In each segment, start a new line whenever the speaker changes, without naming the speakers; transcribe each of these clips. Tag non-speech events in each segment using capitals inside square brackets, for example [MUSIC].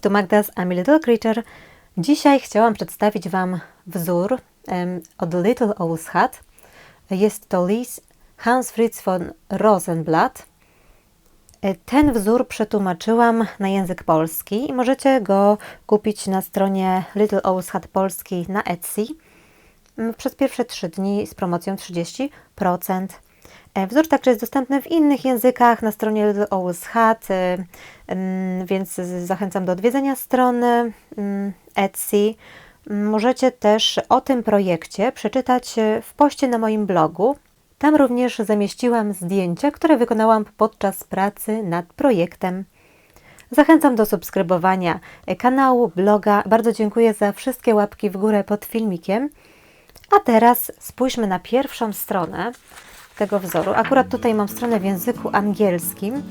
Cześć, tu Magda z I'm a Little Creature. Dzisiaj chciałam przedstawić Wam wzór em, od Little Owl's Hut. Jest to lis Hans Fritz von Rosenblatt. E, Ten wzór przetłumaczyłam na język polski i możecie go kupić na stronie Little Owl's Hut Polski na Etsy przez pierwsze 3 dni z promocją 30%. E, Wzór także jest dostępny w innych językach na stronie Little e, mm, więc zachęcam do odwiedzenia strony mm, Etsy. Mm, Możecie też o tym projekcie przeczytać e, w poście na moim blogu. Tam również zamieściłam zdjęcia, które wykonałam podczas pracy nad projektem. Zachęcam do subskrybowania e, kanału, bloga. Bardzo dziękuję za wszystkie łapki w górę pod filmikiem. A teraz spójrzmy na pierwszą stronę tego wzoru. Akurat tutaj mam stronę w języku angielskim.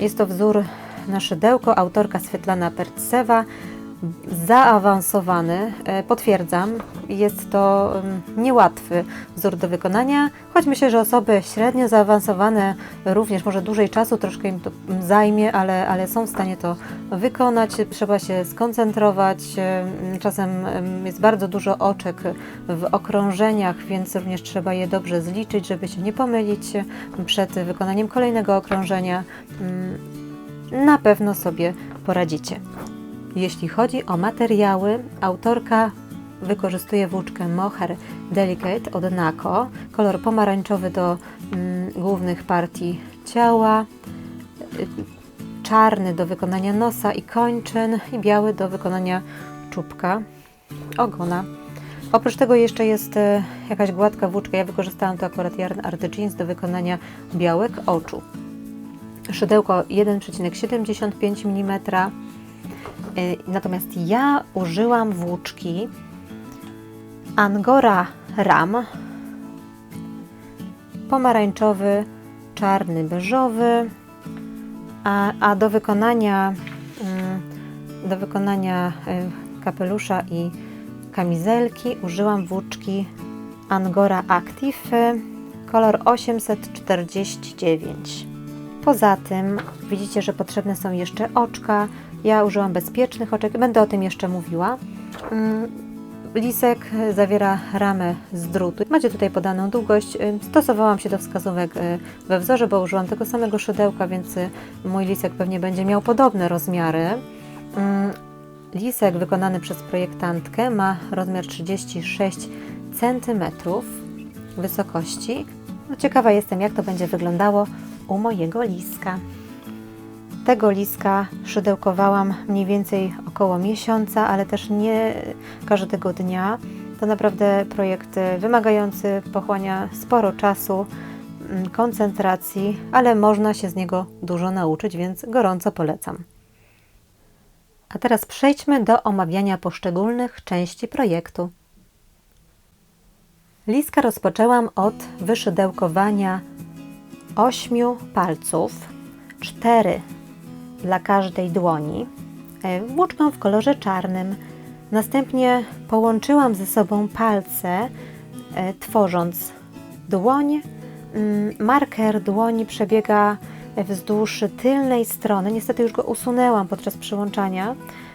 Jest to wzór na szydełko, autorka Svetlana Pertsewa. Zaawansowany, e, potwierdzam. Jest to mm, niełatwy wzór do wykonania, choć myślę, że osoby średnio zaawansowane również może dłużej czasu, troszkę im to zajmie, ale, ale są w stanie to wykonać. Trzeba się skoncentrować. e, Czasem em, jest bardzo dużo oczek w okrążeniach, więc również trzeba je dobrze zliczyć, żeby się nie pomylić przed wykonaniem kolejnego okrążenia. Mm, Na pewno sobie poradzicie. Jeśli chodzi o materiały, autorka wykorzystuje włóczkę Mohair Delicate od Nako, kolor pomarańczowy do mm, głównych partii ciała, czarny do wykonania nosa i kończyn i biały do wykonania czubka, ogona. Oprócz tego jeszcze jest e, jakaś gładka włóczka, ja wykorzystałam to akurat Yarn Art Jeans do wykonania białek oczu. Szydełko 1,75 mm, Natomiast ja użyłam włóczki Angora Ram pomarańczowy, czarny, beżowy, a, a do wykonania mm, do wykonania y, kapelusza i kamizelki użyłam włóczki Angora Active y, kolor 849. Poza tym widzicie, że potrzebne są jeszcze oczka. Ja użyłam bezpiecznych oczek, będę o tym jeszcze mówiła. Mm, Lisek zawiera ramę z drutu. Macie tutaj podaną długość. Y, Stosowałam się do wskazówek y, we wzorze, bo użyłam tego samego szydełka, więc y, mój lisek pewnie będzie miał podobne rozmiary. Mm, Lisek wykonany przez projektantkę ma rozmiar 36 cm wysokości. No, ciekawa jestem, jak to będzie wyglądało u mojego liska. Tego liska szydełkowałam mniej więcej około miesiąca, ale też nie każdego dnia. To naprawdę projekt wymagający, pochłania sporo czasu, mm, koncentracji, ale można się z niego dużo nauczyć, więc gorąco polecam. A teraz przejdźmy do omawiania poszczególnych części projektu. Liska rozpoczęłam od wyszydełkowania ośmiu palców, cztery dla każdej dłoni, e, włóczką w kolorze czarnym. Następnie połączyłam ze sobą palce, e, tworząc dłoń. Mm, Marker dłoni przebiega wzdłuż tylnej strony. Niestety już go usunęłam podczas przyłączania,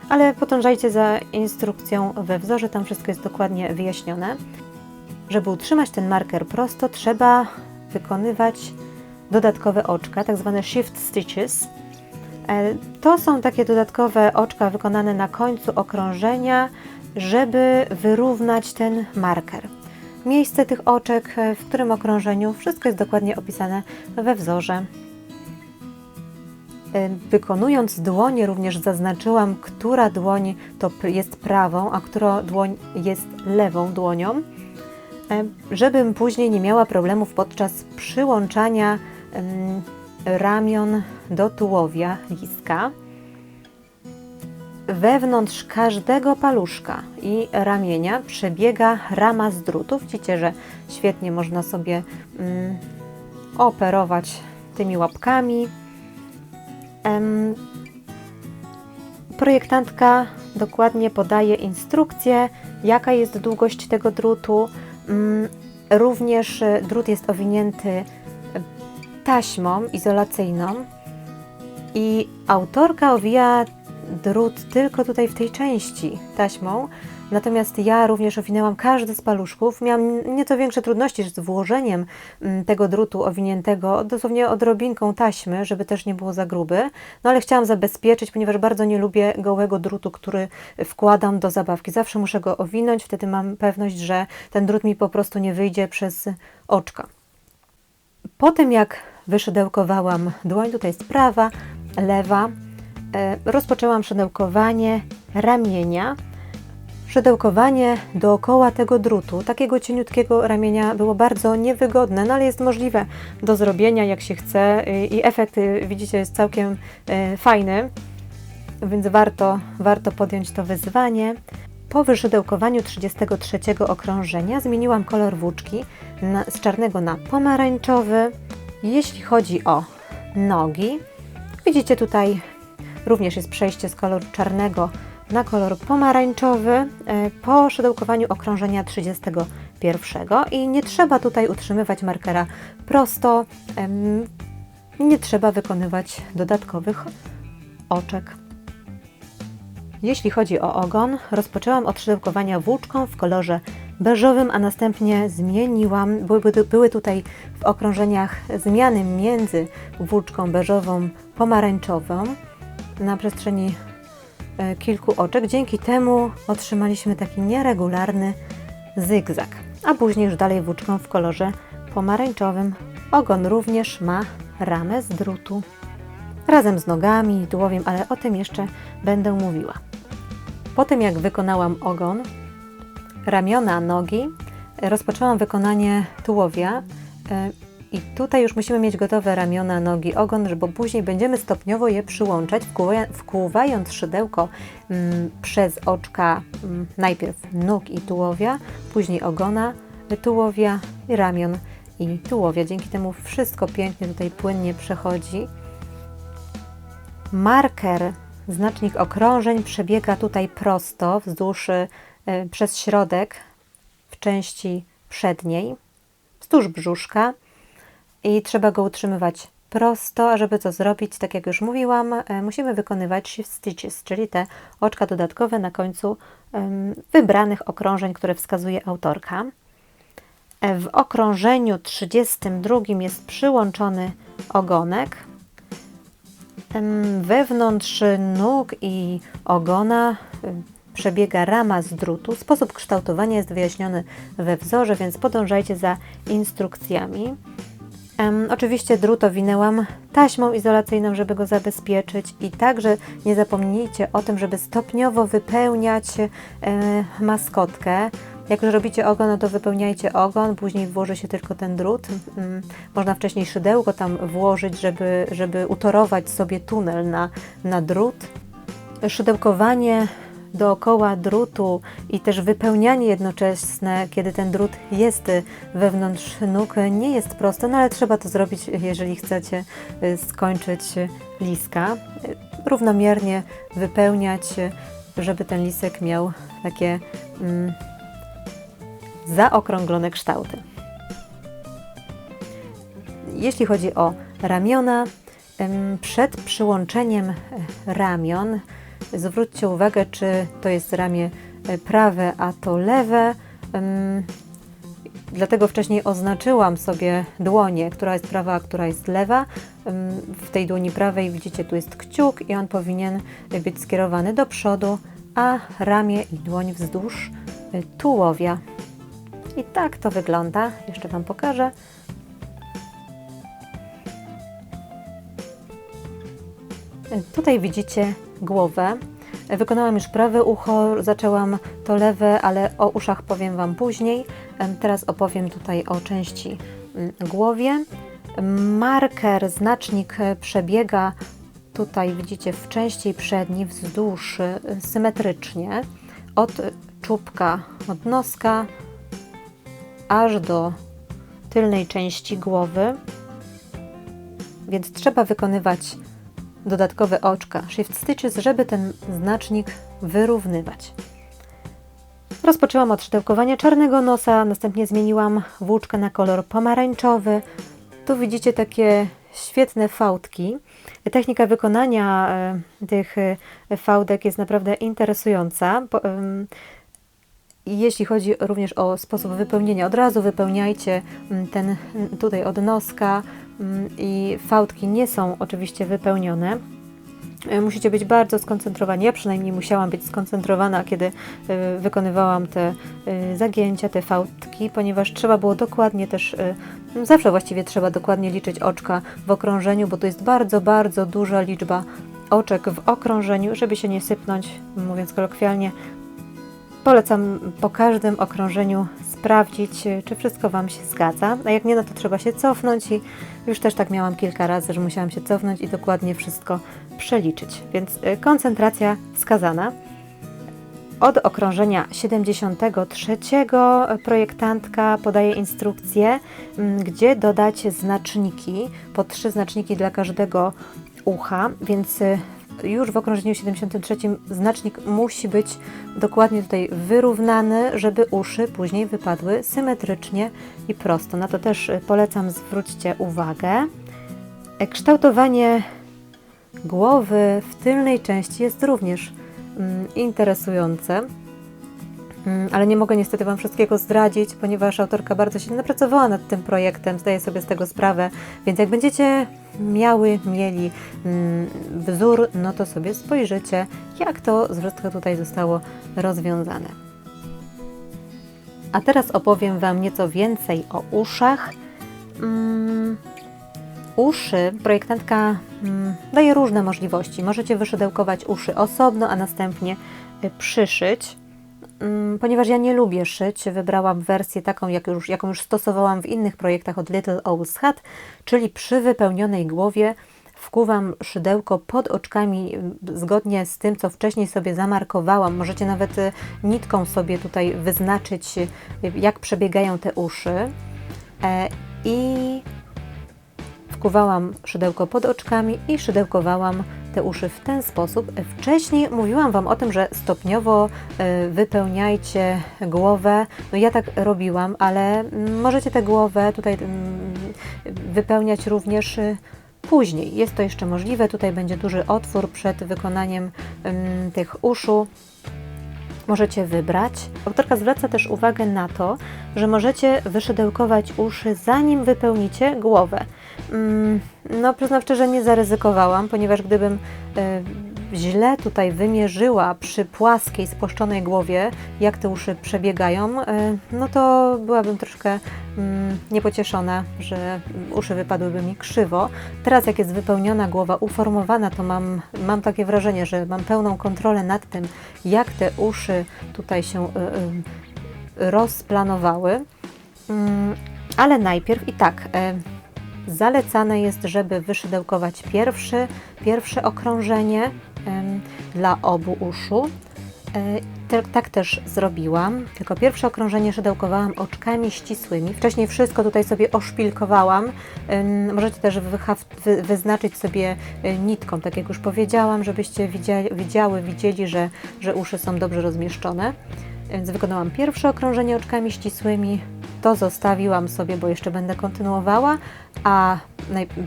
ale podążajcie za instrukcją we wzorze, tam wszystko jest dokładnie wyjaśnione. Żeby utrzymać ten marker prosto, trzeba wykonywać dodatkowe oczka, tak zwane shift stitches. E, To są takie dodatkowe oczka wykonane na końcu okrążenia, żeby wyrównać ten marker. Miejsce tych oczek, e, w którym okrążeniu, wszystko jest dokładnie opisane we wzorze. E, Wykonując dłonie również zaznaczyłam, która dłoń to jest prawą, a która dłoń jest lewą dłonią, żebym później nie miała problemów podczas przyłączania ramion do tułowia liska. Wewnątrz każdego paluszka i ramienia przebiega rama z drutu. Widzicie, że świetnie można sobie mm, operować tymi łapkami. Em, projektantka dokładnie podaje instrukcję, jaka jest długość tego drutu. Mm, Również e, drut jest owinięty taśmą izolacyjną i autorka owija drut tylko tutaj w tej części taśmą. Natomiast ja również owinęłam każdy z paluszków. Miałam nieco większe trudności z włożeniem mm, tego drutu owiniętego dosłownie odrobinką taśmy, żeby też nie było za gruby. No ale chciałam zabezpieczyć, ponieważ bardzo nie lubię gołego drutu, który wkładam do zabawki. Zawsze muszę go owinąć, wtedy mam pewność, że ten drut mi po prostu nie wyjdzie przez oczka. Po tym jak wyszydełkowałam dłoń, tutaj jest prawa, lewa, e, rozpoczęłam szydełkowanie ramienia. Szydełkowanie dookoła tego drutu, takiego cieniutkiego ramienia było bardzo niewygodne, no ale jest możliwe do zrobienia jak się chce y, i efekt y, widzicie jest całkiem y, fajny, więc warto, warto podjąć to wyzwanie. Po wyszydełkowaniu 33 okrążenia zmieniłam kolor włóczki z czarnego na pomarańczowy. Jeśli chodzi o nogi, widzicie tutaj również jest przejście z koloru czarnego na kolor pomarańczowy e, po szydełkowaniu okrążenia 31 i nie trzeba tutaj utrzymywać markera prosto, nie trzeba wykonywać dodatkowych oczek. Jeśli chodzi o ogon, rozpoczęłam od szydełkowania włóczką w kolorze beżowym, a następnie zmieniłam, były, tutaj w okrążeniach zmiany między włóczką beżową, pomarańczową na przestrzeni e, kilku oczek. Dzięki temu otrzymaliśmy taki nieregularny zygzak, a później już dalej włóczką w kolorze pomarańczowym. Ogon również ma ramę z drutu razem z nogami i tułowiem, ale o tym jeszcze będę mówiła. Po tym jak wykonałam ogon, ramiona, nogi, rozpoczęłam wykonanie tułowia e, i tutaj już musimy mieć gotowe ramiona, nogi, ogon, bo później będziemy stopniowo je przyłączać, wkłuwając szydełko mm, przez oczka mm, najpierw nóg i tułowia, później ogona, tułowia, ramion i tułowia. Dzięki temu wszystko pięknie tutaj płynnie przechodzi. Marker Znacznik okrążeń przebiega tutaj prosto wzdłuż y, przez środek w części przedniej, wzdłuż brzuszka i trzeba go utrzymywać prosto, a żeby to zrobić, tak jak już mówiłam, y, musimy wykonywać shift stitches, czyli te oczka dodatkowe na końcu wybranych okrążeń, które wskazuje autorka. W okrążeniu 32 jest przyłączony ogonek, Wewnątrz nóg i ogona przebiega rama z drutu. Sposób kształtowania jest wyjaśniony we wzorze, więc podążajcie za instrukcjami. Um, oczywiście drut owinęłam taśmą izolacyjną, żeby go zabezpieczyć i także nie zapomnijcie o tym, żeby stopniowo wypełniać e, maskotkę. Jak już robicie ogon, no to wypełniajcie ogon, później włoży się tylko ten drut. Mm, można wcześniej szydełko tam włożyć, żeby, żeby utorować sobie tunel na, na drut. Szydełkowanie dookoła drutu i też wypełnianie jednoczesne, kiedy ten drut jest wewnątrz nóg, nie jest proste, no ale trzeba to zrobić, jeżeli chcecie y, skończyć liska. Równomiernie wypełniać, żeby ten lisek miał takie mm, zaokrąglone kształty. Jeśli chodzi o ramiona, przed przyłączeniem ramion zwróćcie uwagę, czy to jest ramię e, prawe, a to lewe. Dlatego wcześniej oznaczyłam sobie dłonie, która jest prawa, a która jest lewa. W tej dłoni prawej widzicie, tu jest kciuk i on powinien być skierowany do przodu, a ramię i dłoń wzdłuż e, tułowia. I tak to wygląda. Jeszcze Wam pokażę. Tutaj widzicie głowę. Wykonałam już prawe ucho, zaczęłam to lewe, ale o uszach powiem Wam później. Teraz opowiem tutaj o części mm, głowie. Marker, znacznik przebiega tutaj widzicie w części przedniej wzdłuż y, symetrycznie od czubka, od noska aż do tylnej części głowy, więc trzeba wykonywać dodatkowe oczka, shift stitches, żeby ten znacznik wyrównywać. Rozpoczęłam od szydełkowania czarnego nosa, następnie zmieniłam włóczkę na kolor pomarańczowy. Tu widzicie takie świetne fałdki. Technika wykonania e, tych e, fałdek jest naprawdę interesująca. Jeśli chodzi również o sposób wypełnienia, od razu wypełniajcie mm, ten mm, tutaj od noska mm, i fałdki nie są oczywiście wypełnione. E, Musicie być bardzo skoncentrowani. Ja przynajmniej musiałam być skoncentrowana, kiedy e, wykonywałam te e, zagięcia, te fałdki, ponieważ trzeba było dokładnie też, zawsze właściwie trzeba dokładnie liczyć oczka w okrążeniu, bo to jest bardzo, bardzo duża liczba oczek w okrążeniu, żeby się nie sypnąć, mówiąc kolokwialnie. Polecam po każdym okrążeniu sprawdzić, e, czy wszystko Wam się zgadza. A jak nie, no to trzeba się cofnąć i już też tak miałam kilka razy, że musiałam się cofnąć i dokładnie wszystko przeliczyć. Więc e, koncentracja wskazana. Od okrążenia 73 projektantka podaje instrukcję, m, gdzie dodać znaczniki, po trzy znaczniki dla każdego ucha, więc już w okrążeniu 73 znacznik musi być dokładnie tutaj wyrównany, żeby uszy później wypadły symetrycznie i prosto. Na to też y, polecam zwróćcie uwagę. Kształtowanie głowy w tylnej części jest również mm, interesujące. Mm, Ale nie mogę niestety Wam wszystkiego zdradzić, ponieważ autorka bardzo się napracowała nad tym projektem, zdaję sobie z tego sprawę, więc jak będziecie miały, mieli mm, wzór, no to sobie spojrzycie, jak to wszystko tutaj zostało rozwiązane. A teraz opowiem Wam nieco więcej o uszach. Mm, Uszy projektantka daje różne możliwości. Możecie wyszydełkować uszy osobno, a następnie y, przyszyć. Mm, Ponieważ ja nie lubię szyć, wybrałam wersję taką, jak już, jaką już stosowałam w innych projektach od Little Owl's Hat, czyli przy wypełnionej głowie wkuwam szydełko pod oczkami mm, zgodnie z tym, co wcześniej sobie zamarkowałam. Możecie nawet y, nitką sobie tutaj wyznaczyć, y, jak przebiegają te uszy. E, I wkuwałam szydełko pod oczkami i szydełkowałam te uszy w ten sposób. Wcześniej mówiłam Wam o tym, że stopniowo e, wypełniajcie głowę. No ja tak robiłam, ale mm, możecie tę głowę tutaj mm, wypełniać również e, później. Jest to jeszcze możliwe. Tutaj będzie duży otwór przed wykonaniem mm, tych uszu możecie wybrać. Autorka zwraca też uwagę na to, że możecie wyszydełkować uszy zanim wypełnicie głowę. Mm, No, przyznam szczerze, nie zaryzykowałam, ponieważ gdybym e, źle tutaj wymierzyła przy płaskiej, spłaszczonej głowie, jak te uszy przebiegają, e, no to byłabym troszkę mm, niepocieszona, że uszy wypadłyby mi krzywo. Teraz, jak jest wypełniona głowa, uformowana, to mam, mam takie wrażenie, że mam pełną kontrolę nad tym, jak te uszy tutaj się y, y, rozplanowały. Mm, Ale najpierw i tak, zalecane jest, żeby wyszydełkować pierwszy, pierwsze okrążenie dla obu uszu. E, Tak też zrobiłam, tylko pierwsze okrążenie szydełkowałam oczkami ścisłymi. Wcześniej wszystko tutaj sobie oszpilkowałam. Możecie też wyznaczyć sobie y, nitką, tak jak już powiedziałam, żebyście widziały, widzieli, że, że uszy są dobrze rozmieszczone. Więc wykonałam pierwsze okrążenie oczkami ścisłymi. To zostawiłam sobie, bo jeszcze będę kontynuowała, a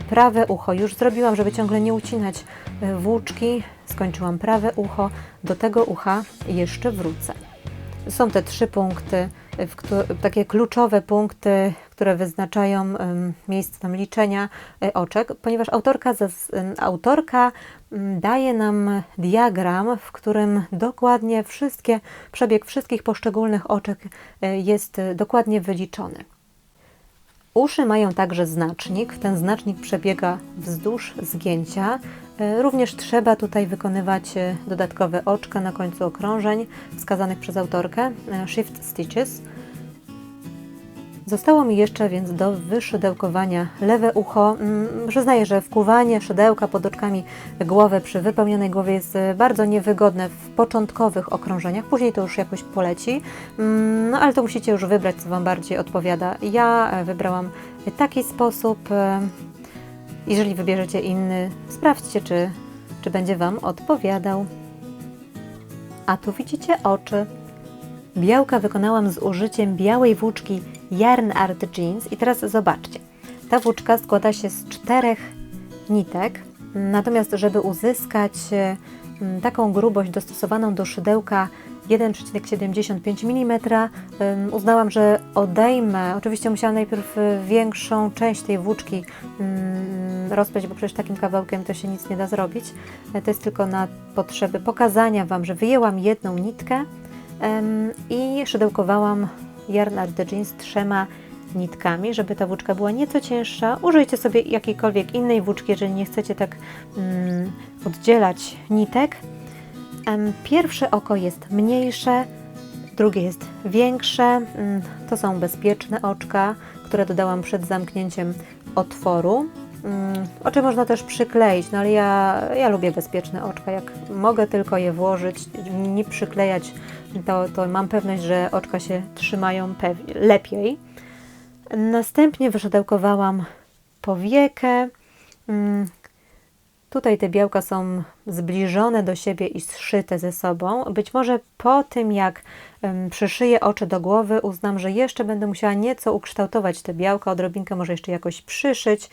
prawe ucho już zrobiłam, żeby ciągle nie ucinać y, włóczki. Skończyłam prawe ucho, do tego ucha jeszcze wrócę. Są te trzy punkty, takie kluczowe punkty, które wyznaczają miejsce tam liczenia e, oczek, ponieważ autorka, autorka daje nam diagram, w którym dokładnie wszystkie, przebieg wszystkich poszczególnych oczek e, jest dokładnie wyliczony. Uszy mają także znacznik. Ten znacznik przebiega wzdłuż zgięcia. E, Również trzeba tutaj wykonywać e, dodatkowe oczka na końcu okrążeń wskazanych przez autorkę, shift stitches. Zostało mi jeszcze więc do wyszydełkowania lewe ucho. Mm, Przyznaję, że wkuwanie szydełka pod oczkami głowy przy wypełnionej głowie jest e, bardzo niewygodne w początkowych okrążeniach. Później to już jakoś poleci, Mm, no ale to musicie już wybrać, co Wam bardziej odpowiada. Ja e, wybrałam taki sposób. e, Jeżeli wybierzecie inny, sprawdźcie, czy, czy będzie Wam odpowiadał. A tu widzicie oczy. Białka wykonałam z użyciem białej włóczki Yarn Art Jeans i teraz zobaczcie. Ta włóczka składa się z czterech nitek. Natomiast, żeby uzyskać e, taką grubość dostosowaną do szydełka 1,75 mm, uznałam, że odejmę. Oczywiście musiałam najpierw e, większą część tej włóczki mm, rozpleć, bo przecież takim kawałkiem to się nic nie da zrobić. E, To jest tylko na potrzeby pokazania Wam, że wyjęłam jedną nitkę i szydełkowałam art the jeans trzema nitkami, żeby ta włóczka była nieco cięższa. Użyjcie sobie jakiejkolwiek innej włóczki, jeżeli nie chcecie tak mm, oddzielać nitek. Pierwsze oko jest mniejsze, drugie jest większe. Mm, To są bezpieczne oczka, które dodałam przed zamknięciem otworu. Mm, Oczy można też przykleić, no ale ja, ja lubię bezpieczne oczka. Jak mogę tylko je włożyć, nie przyklejać, to, to mam pewność, że oczka się trzymają lepiej. Następnie wyszydełkowałam powiekę. Mm, Tutaj te białka są zbliżone do siebie i zszyte ze sobą. Być może po tym, jak przyszyję oczy do głowy, uznam, że jeszcze będę musiała nieco ukształtować te białka, odrobinkę może jeszcze jakoś przyszyć.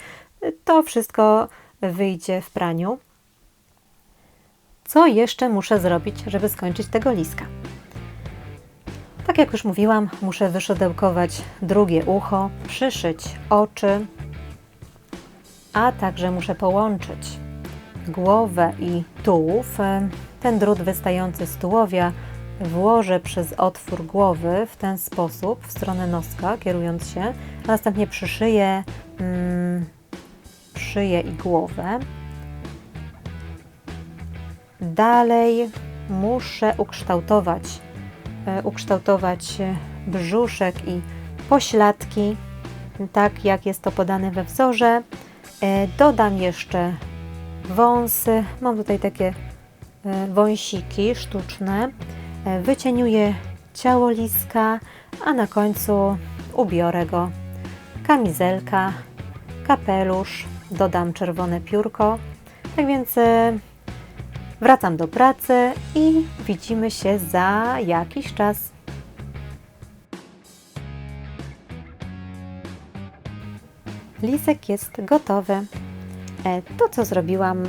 To wszystko wyjdzie w praniu. Co jeszcze muszę zrobić, żeby skończyć tego liska? Tak jak już mówiłam, muszę wyszydełkować drugie ucho, przyszyć oczy, a także muszę połączyć głowę i tułów. Ten drut wystający z tułowia włożę przez otwór głowy w ten sposób, w stronę noska, kierując się. a Następnie przyszyję mm, szyję i głowę. Dalej muszę ukształtować, ukształtować e, brzuszek i pośladki, tak jak jest to podane we wzorze. E, Dodam jeszcze wąsy. Mam tutaj takie e, wąsiki sztuczne. E, Wycieniuję ciało liska, a na końcu ubiorę go. Kamizelka, kapelusz, dodam czerwone piórko. Tak więc e, wracam do pracy i widzimy się za jakiś czas. Lisek jest gotowy. E, To, co zrobiłam,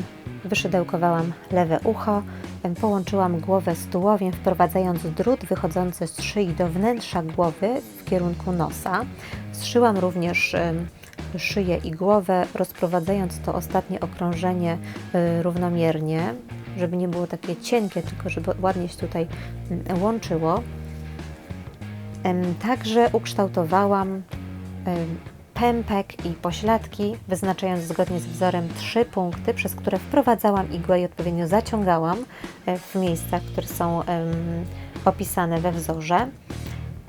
wyszydełkowałam lewe ucho, połączyłam głowę z tułowiem, wprowadzając drut wychodzący z szyi do wnętrza głowy w kierunku nosa. Zszyłam również szyję i głowę, rozprowadzając to ostatnie okrążenie y, równomiernie, żeby nie było takie cienkie, tylko żeby ładnie się tutaj mm, łączyło. Także ukształtowałam pępek i pośladki, wyznaczając zgodnie z wzorem trzy punkty, przez które wprowadzałam igłę i odpowiednio zaciągałam e, w miejscach, które są opisane we wzorze.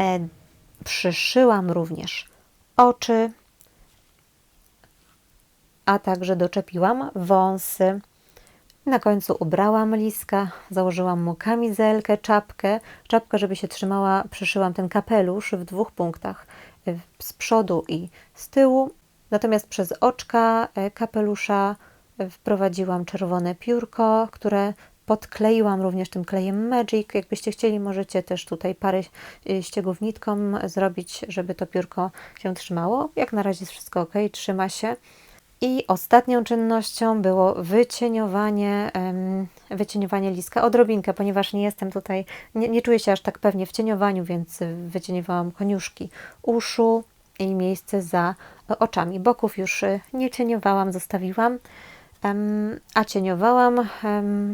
E, Przyszyłam również oczy, a także doczepiłam wąsy. Na końcu ubrałam liska, założyłam mu kamizelkę, czapkę. Czapkę, żeby się trzymała, przyszyłam ten kapelusz w dwóch punktach, y, z przodu i z tyłu. Natomiast przez oczka y, kapelusza y, wprowadziłam czerwone piórko, które podkleiłam również tym klejem Magic. Jakbyście chcieli, możecie też tutaj parę ściegów nitką zrobić, żeby to piórko się trzymało. Jak na razie jest wszystko ok, trzyma się. I ostatnią czynnością było wycieniowanie, wycieniowanie liska. Odrobinkę, ponieważ nie jestem tutaj, nie, nie czuję się aż tak pewnie w cieniowaniu, więc wycieniowałam koniuszki uszu i miejsce za oczami. Boków już nie cieniowałam, zostawiłam. A cieniowałam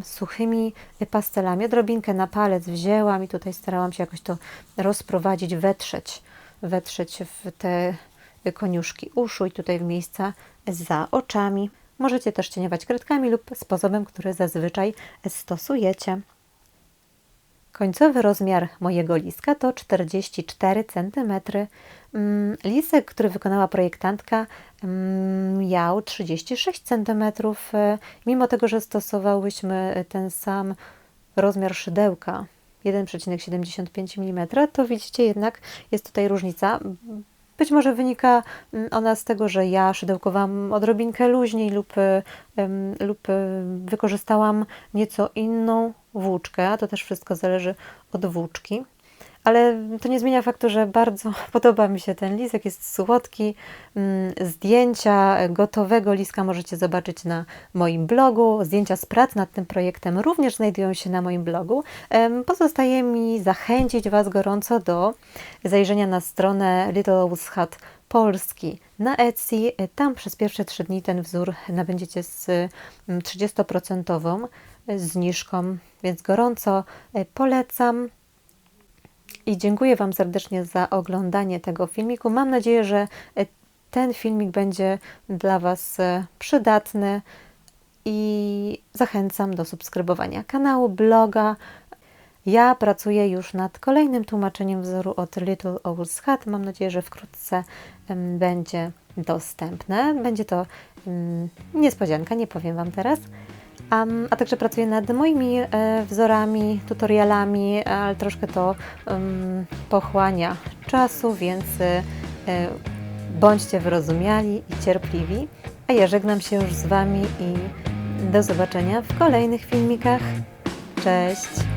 suchymi pastelami. Odrobinkę na palec wzięłam i tutaj starałam się jakoś to rozprowadzić, wetrzeć, wetrzeć w te koniuszki uszu i tutaj w miejsca za oczami. Możecie też cieniować kredkami lub sposobem, który zazwyczaj stosujecie. Końcowy rozmiar mojego liska to 44 cm. Mm, Lisek, który wykonała projektantka, mm, miał 36 cm. Mimo tego, że stosowałyśmy ten sam rozmiar szydełka 1,75 mm, to widzicie jednak jest tutaj różnica. Być może wynika mm, ona z tego, że ja szydełkowałam odrobinkę luźniej lub, lub em, wykorzystałam nieco inną włóczkę, to też wszystko zależy od włóczki. Ale to nie zmienia faktu, że bardzo [LAUGHS] podoba mi się ten listek, jest słodki. Mm, Zdjęcia gotowego listka możecie zobaczyć na moim blogu. Zdjęcia z prac nad tym projektem również znajdują się na moim blogu. Pozostaje mi zachęcić Was gorąco do zajrzenia na stronę Little Owl's Hut Polski na Etsy. Tam przez pierwsze trzy dni ten wzór nabędziecie z mm, 30% zniżką, więc gorąco e, polecam. I dziękuję Wam serdecznie za oglądanie tego filmiku. Mam nadzieję, że e, ten filmik będzie dla Was e, przydatny i zachęcam do subskrybowania kanału, bloga. Ja pracuję już nad kolejnym tłumaczeniem wzoru od Little Owl's Hut. Mam nadzieję, że wkrótce będzie dostępne. Będzie to niespodzianka, nie powiem Wam teraz. A także pracuję nad moimi e, wzorami, tutorialami, ale troszkę to pochłania czasu, więc e, bądźcie wyrozumiali i cierpliwi. A ja żegnam się już z Wami i do zobaczenia w kolejnych filmikach. Cześć!